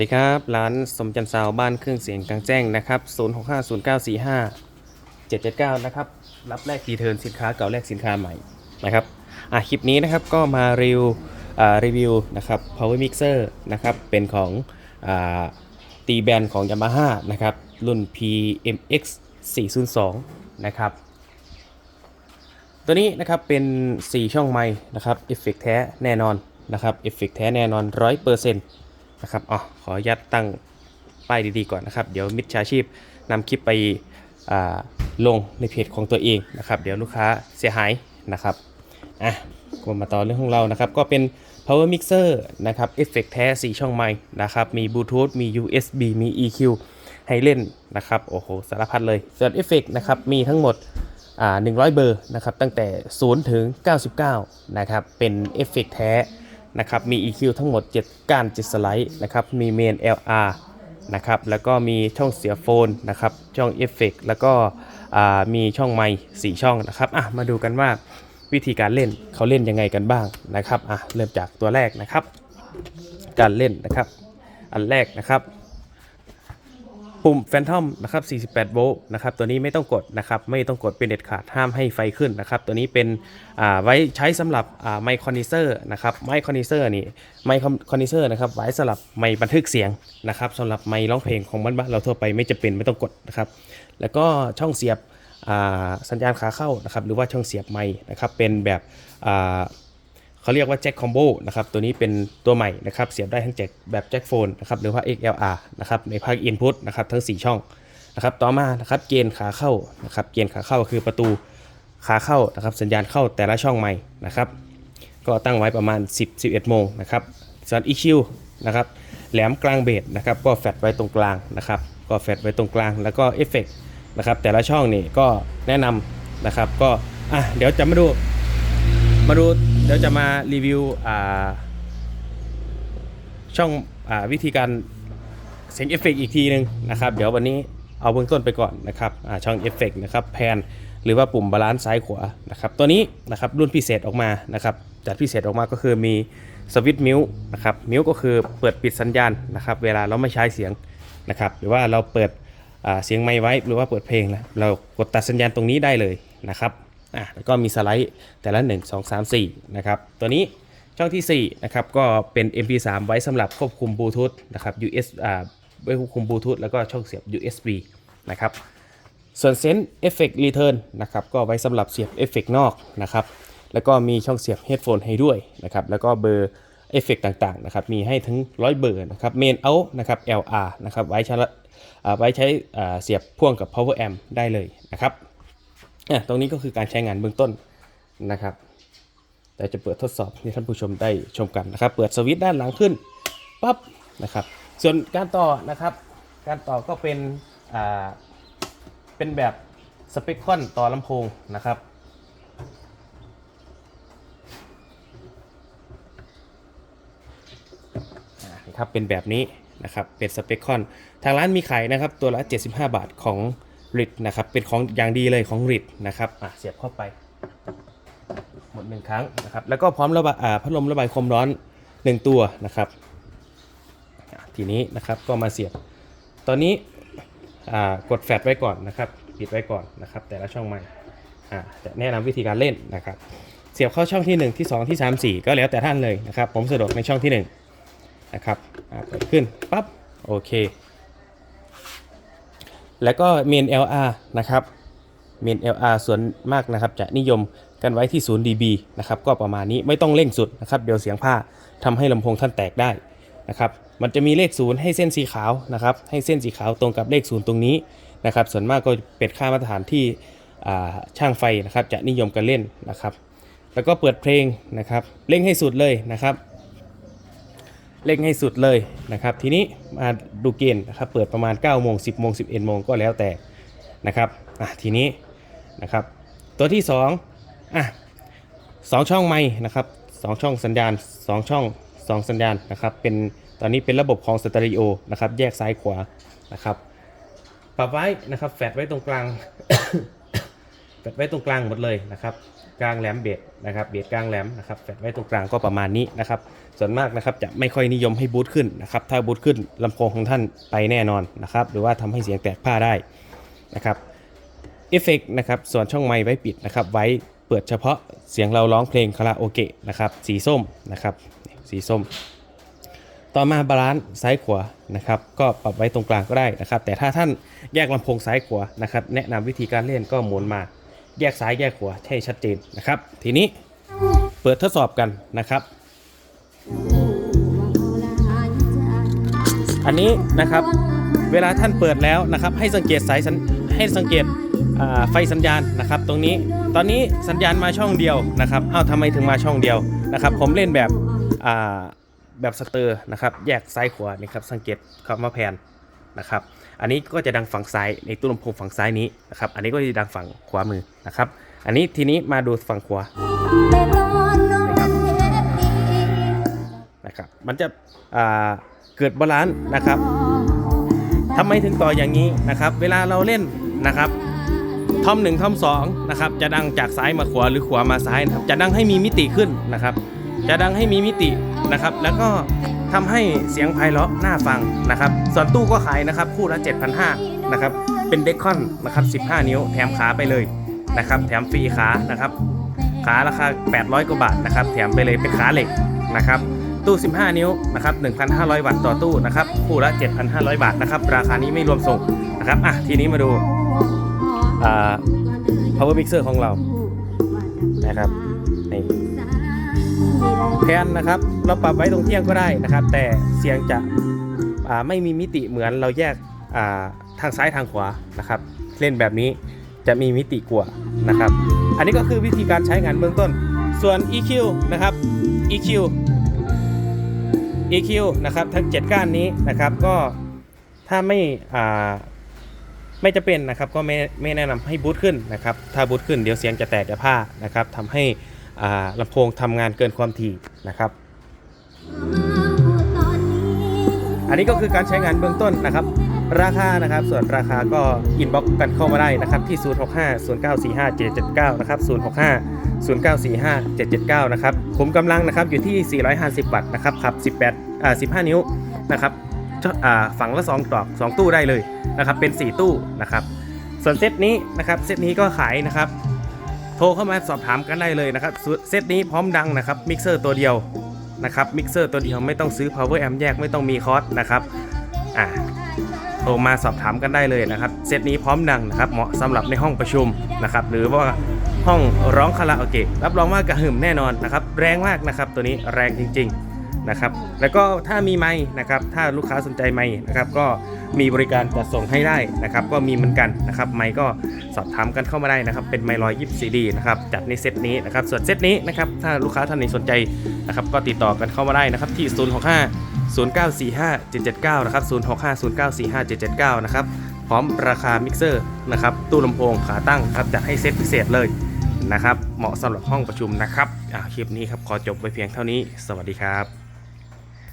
สวัสดีครับ ร้านสมจันทร์ซาวบ้านเครื่องเสียงกลางแจ้งนะครับ0650945779นะครับ รับแลกรีเทิร์นสินค้าเก่าแลกสินค้าใหม่นะครับ อะคลิปนี้นะครับก็มารีวิวอ่ารีวิวนะครับ power mixer นะครับ เป็นของอ่าตีแบนของ Yamaha นะครับ รุ่น PMX 402นะครับ ตัวนี้นะครับเป็น 4 ช่องไม้นะครับเอฟเฟกแท้แน่นอนนะครับเอฟเฟกแท้แน่นอน 100% นะครับอ๋อขออนุญาตตั้งป้ายดีๆก่อนนะครับ เดี๋ยวมิจฉาชีพนำคลิปไปลงในเพจของตัวเองนะครับ เดี๋ยวลูกค้าเสียหายนะครับอะก็มาต่อเรื่องของเรานะครับ ก็เป็น power mixer นะครับเอฟเฟกแท้ 4 ช่องไม้นะครับ มีบลูทูธมี USB มี EQ ให้เล่นนะครับ โอ้โห สารพัดเลย ส่วนเอฟเฟกนะครับ มีทั้งหมดอ่า100 เบอร์นะครับ ตั้งแต่ 0 ถึง 99 นะครับ เป็นเอฟเฟกแท้ นะครับมี EQ ทั้งหมด 7 ก้าน7สไลด์นะครับมีเมน LR นะครับแล้วก็มีช่องเสียโฟนนะครับช่องเอฟเฟกต์แล้วก็มีช่องไมค์สช่องนะครับอะมาดูกันว่าวิธีการเล่นเขาเล่นยังไงกันบ้างนะครับอะเริ่มจากตัวแรกนะครับ การเล่นนะครับ อันแรกนะครับ ปุ่มแฟนทอมนะครับ 48 โวลต์นะครับ ตัวนี้ไม่ต้องกดนะครับ ไม่ต้องกดเป็นเด็ดขาด ห้ามให้ไฟขึ้นนะครับ ตัวนี้เป็นไว้ใช้สำหรับไมค์คอนดิเซอร์นะครับ ไมค์คอนดิเซอร์นี่ ไมค์คอนดิเซอร์นะครับ ไว้สำหรับไมค์บันทึกเสียงนะครับสำหรับไมค์ร้องเพลงของบ้านเราทั่วไปไม่จะเป็นไม่ต้องกดนะครับ แล้วก็ช่องเสียบสัญญาณขาเข้านะครับ หรือว่าช่องเสียบไมค์นะครับ เป็นแบบ เขาเรียกว่าแจ็คคอมโบนะครับตัวนี้เป็นตัวใหม่นะครับเสียบได้ทั้งแจ็คแบบแจ็คโฟนนะครับหรือว่า XLR นะครับในภาค Input นะครับทั้ง 4 ช่องนะครับต่อมานะครับเกณฑ์ขาเข้านะครับเกณฑ์ขาเข้าคือประตูขาเข้านะครับสัญญาณเข้าแต่ละช่องใหม่นะครับก็ตั้งไว้ประมาณ 10 11โมงนะครับส่วน EQ นะครับแหลมกลางเบสนะครับก็แฟดไว้ตรงกลางนะครับก็แฟดไว้ตรงกลางแล้วก็เอฟเฟกนะครับแต่ละช่องนี่ก็แนะนำนะครับก็อะเดี๋ยวจะมาดูมาดู ดี๋ยวจะมารีวิวช่องอวิธีการเสียงเอฟเฟกอีกทีหนึ่งนะครับ เดี๋ยววันนี้เอาเบื้องต้นไปก่อนนะครับช่องเอฟเฟกนะครับแพนหรือว่าปุ่มบาลานซ์ซ้ายขวานะครับตัวนี้นะครับรุ่นพิเศษออกมานะครับจัดพิเศษออกมาก็คือมีสวิตช์มิวนะครับมิวก็คือเปิดปิดสัญญาณนะครับเวลาเราไม่ใช้เสียงนะครับหรือว่าเราเปิดเสียงไมค์ไว้หรือว่าเปิดเพลงแล้วเรากดตัดสัญญาณตรงนี้ได้เลยนะครับ อะแล้วก็มีสไลด์แต่ละ 1 2 3 4 นะครับ ตัวนี้ช่องที่ 4 นะครับ ก็เป็น MP3 ไว้สำหรับควบคุมบลูทูธนะครับ US อ่าไว้ควบคุมบลูทูธแล้วก็ช่องเสียบ USB นะครับส่วนเซนเอฟเฟกต์รีเทิร์นนะครับก็ไว้สำหรับเสียบเอฟเฟกต์นอกนะครับแล้วก็มีช่องเสียบเฮดโฟนให้ด้วยนะครับแล้วก็เบอร์เอฟเฟกต์ต่างๆนะครับมีให้ถึง100เบอร์นะครับเมนเอานะครับ LR นะครับไว้ใช้ไว้ใช้เสียบพ่วงกับ power amp ได้เลยนะครับ อะตรงนี้ก็คือการใช้งานเบื้องต้นนะครับ แต่จะเปิดทดสอบให้ท่านผู้ชมได้ชมกันนะครับ เปิดสวิตช์ด้านหลังขึ้นปั๊บนะครับ ส่วนการต่อนะครับ การต่อก็เป็นอ่าเป็นแบบสเปคคอนต่อลำโพงนะครับอ่านะครับเป็นแบบนี้นะครับเป็นสเปคคอน ทางร้านมีขายนะครับตัวละ 75 บาทของ ริดนะครับ เป็นของอย่างดีเลยของริดนะครับอะเสียบเข้าไป หมดหนึ่งครั้งนะครับ แล้วก็พร้อมระบายพัดลมระบายความร้อน 1 ตัวนะครับ ทีนี้นะครับก็มาเสียบ ตอนนี้กดแฟลชไว้ก่อนนะครับ ปิดไว้ก่อนนะครับ แต่ละช่องใหม่อ่าจะแนะนำวิธีการเล่นนะครับ เสียบเข้าช่องที่ 1 ที่ 2 ที่ 3 4 ก็แล้วแต่ท่านเลยนะครับ ผมสะดวกในช่องที่1นะครับเปิดขึ้นปั๊บโอเค แล้วก็เมน LR นะครับเมน LR ส่วนมากนะครับจะนิยมกันไว้ที่ 0 dB นะครับก็ประมาณนี้ไม่ต้องเร่งสุดนะครับเดี๋ยวเสียงผ้าทำให้ลำโพงท่านแตกได้นะครับมันจะมีเลข 0 ให้เส้นสีขาวนะครับให้เส้นสีขาวตรงกับเลข 0 ตรงนี้นะครับส่วนมากก็เป็นค่ามาตรฐานที่ช่างไฟนะครับจะนิยมกันเล่นนะครับ แล้วก็เปิดเพลงนะครับเร่งให้สุดเลยนะครับ เร่งให้สุดเลยนะครับ ทีนี้มาดูเกณฑ์นะครับ เปิดประมาณ9โมง10โมง11โมงก็แล้วแต่นะครับอะทีนี้นะครับ ตัวที่2อะสองช่องไม้นะครับสองช่องสัญญาณ 2 ช่อง 2 สัญญาณนะครับเป็นตอนนี้เป็นระบบของสเตอริโอนะครับแยกซ้ายขวานะครับปรับไว้นะครับแฟดไว้ตรงกลาง แฟดไว้ตรงกลางหมดเลยนะครับกลางแหลมเบสนะครับเบสกลางแหลมนะครับแฟดไว้ตรงกลางก็ประมาณนี้นะครับส่วนมากนะครับจะไม่ค่อยนิยมให้บูทขึ้นนะครับถ้าบูทขึ้นลำโพงของท่านไปแน่นอนนะครับหรือว่าทำให้เสียงแตกผ้าได้นะครับเอฟเฟกนะครับส่วนช่องไมค์ไว้ปิดนะครับไว้เปิดเฉพาะเสียงเราร้องเพลงคาราโอเกะนะครับสีส้มนะครับสีส้ม ต่อมาบาลานซ์ซ้ายขวานะครับก็ปรับไว้ตรงกลางก็ได้นะครับแต่ถ้าท่านแยกลำโพงซ้ายขวานะครับแนะนำวิธีการเล่นก็หมุนมา แยกซ้ายแยกขวาให้ชัดเจนนะครับ ทีนี้เปิดทดสอบกันนะครับ อันนี้นะครับเวลาท่านเปิดแล้วนะครับ ให้สังเกตสายสัญให้สังเกตไฟสัญญาณนะครับ ตรงนี้ตอนนี้สัญญาณมาช่องเดียวนะครับเอ้าทำไมถึงมาช่องเดียวนะครับ ผมเล่นแบบแบบสเตอร์นะครับ แยกซ้ายขวานี่ครับสังเกตคำว่าแพนนะครับ อันนี้ก็จะดังฝั่งซ้ายในตู้ลำโพงฝั่งซ้ายนี้นะครับ อันนี้ก็จะดังฝั่งขวามือนะครับ อันนี้ทีนี้มาดูฝั่งขวานะครับ มันจะเกิดบาลานซ์นะครับทำไมถึงต่ออย่างนี้นะครับ เวลาเราเล่นนะครับทอมหนึ่งทอมสองนะครับจะดังจากซ้ายมาขวาหรือขวามาซ้ายนะครับจะดังให้มีมิติขึ้นนะครับ จะดังให้มีมิตินะครับ แล้วก็ ทำให้เสียงไพเราะน่าฟังนะครับ ส่วนตู้ก็ขายนะครับ คู่ละ 7,500นะครับ เป็นเดคอนนะครับ 15 นิ้ว แถมขาไปเลยนะครับ แถมฟรีขานะครับ ขาราคา 800 กว่าบาทนะครับ แถมไปเลยเป็นขาเหล็กนะครับ ตู้ 15 นิ้วนะครับ 1,500วัตต์ต่อตู้นะครับ คู่ละ 7,500 บาทนะครับ ราคานี้ไม่รวมส่งนะครับ อะ ทีนี้มาดูอ่า power mixer ของเรานะครับ แคนนะครับ เราปรับไว้ตรงเที่ยงก็ได้นะครับ แต่เสียงจะไม่มีมิติเหมือนเราแยกาทางซ้ายทางขวานะครับ เล่นแบบนี้จะมีมิติกว่านะครับ อันนี้ก็คือวิธีการใช้งานเบื้องต้น ส่วน EQ นะครับ EQ EQ นะครับทั้ง 7 ก้านนี้นะครับก็ถ้าไม่ไม่จะเป็นนะครับก็ไม่ไม่แนะนำให้บูทขึ้นนะครับถ้าบูทขึ้นเดี๋ยวเสียงจะแตกจะผ้านะครับทำให้ ลำโพงทำงานเกินความถี่นะครับอันนี้ก็คือการใช้งานเบื้องต้นนะครับ ราคานะครับ ส่วนราคาก็อินบ็อกกันเข้ามาได้นะครับที่ 065 0945 779 นะครับ 065 0945 779 นะครับผมกำลังนะครับอยู่ที่ 450 วัตต์นะครับขับ 18อ่า15 นิ้วนะครับชอ่าฝั่งละ 2 ตอก 2 ตู้ได้เลยนะครับ เป็น 4 ตู้นะครับ ส่วนเซตนี้นะครับ เซตนี้ก็ขายนะครับ โทรเข้ามาสอบถามกันได้เลยนะครับเซตนี้พร้อมดังนะครับมิกเซอร์ตัวเดียวนะครับมิกเซอร์ตัวเดียวไม่ต้องซื้อ power amp แยกไม่ต้องมีคอร์สนะครับอ่าโทรมาสอบถามกันได้เลยนะครับเซตนี้พร้อมดังนะครับเหมาะสำหรับในห้องประชุมนะครับหรือว่าห้องร้องคาราโอเกะรับรองว่ากระหึ่มแน่นอนนะครับแรงมากนะครับตัวนี้แรงจริง ๆนะครับแล้วก็ถ้ามีไม้นะครับถ้าลูกค้าสนใจไม้นะครับก็ มีบริการจัดส่งให้ได้นะครับ ก็มีเหมือนกันนะครับ ไม้ก็สอบถามกันเข้ามาได้นะครับ เป็นไม้ร้อยยิบซีดีนะครับ จัดในเซตนี้นะครับ ส่วนเซตนี้นะครับ ถ้าลูกค้าท่านไหนสนใจนะครับ ก็ติดต่อกันเข้ามาได้นะครับที่ 065 0945 779 นะครับ 065 0945 779 นะครับ พร้อมราคามิกเซอร์นะครับ ตู้ลำโพงขาตั้งครับ จัดให้เซตพิเศษเลยนะครับ เหมาะสำหรับห้องประชุมนะครับอ่าคลิปนี้ครับ ขอจบไปเพียงเท่านี้ สวัสดีครับ